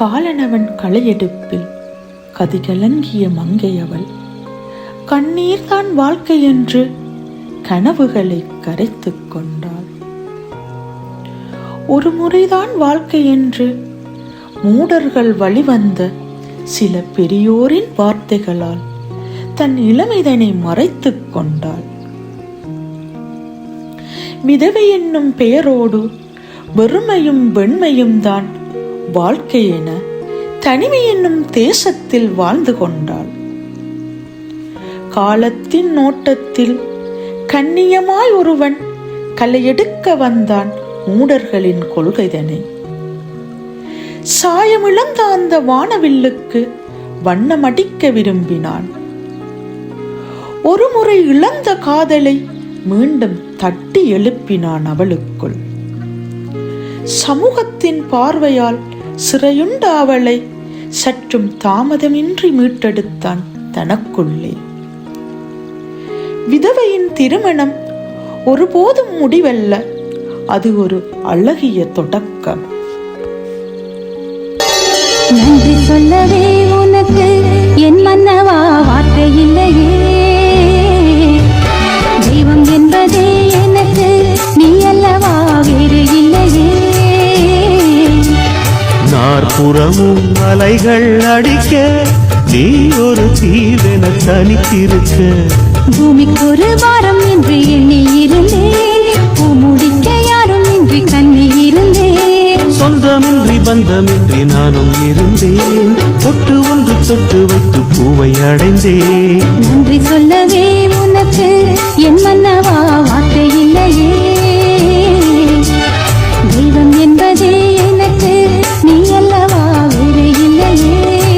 காலனவன் களையெடுப்பில் கதிகலங்கிய மங்கையவள் கண்ணீர்தான் வாழ்க்கை என்று கனவுகளை கரைத்து கொண்டாள். ஒரு முறைதான் வாழ்க்கை என்று மூடர்கள் வழிவந்த சில பெரியோரின் வார்த்தைகளால் தன் இளமைதனை மறைத்துக் கொண்டாள். விதவை என்னும் பெயரோடு வெறுமையும் வெண்மையும் தான் வாழ்க்கை என தனிமை என்னும் தேசத்தில் வாழ்ந்து கொண்டாள். காலத்தின் நோட்டத்தில் கண்ணியமாய் ஒருவன் கலையெடுக்க வந்தான் மூடர்களின் கொள்கைதனை. சாயமிழந்த அந்த வானவில்லுக்கு வண்ணமடிக்க விரும்பினான். ஒருமுறை இழந்த காதலை மீண்டும் தட்டி எழுப்பினான் அவளுக்குள். சமூகத்தின் பார்வையால் சிறையுண்டாவளை. சற்றும் தாமதமின்றி மீட்டெடுத்தான் தனக்குள்ளே. விதவையின் திருமணம் ஒருபோதும் முடிவல்ல. அது ஒரு அழகிய தொடக்கம். நன்றி சொல்லவே நாற்புறமும் அலைகள் அடிக்க நீ ஒரு தீவென தனித்திருக்க. பூமிக்கு ஒரு வாரம் என்று எண்ணி இருந்தேன். பூ முடிக்க யாரும் இன்றி கண்ணி இருந்தேன். சொந்தமின்றி பந்தமின்றி நானும் இருந்தேன். தொட்டு ஒன்று தொட்டு வைத்து பூவை அடைந்தேன். நன்றி சொல்லவே உனக்கு என்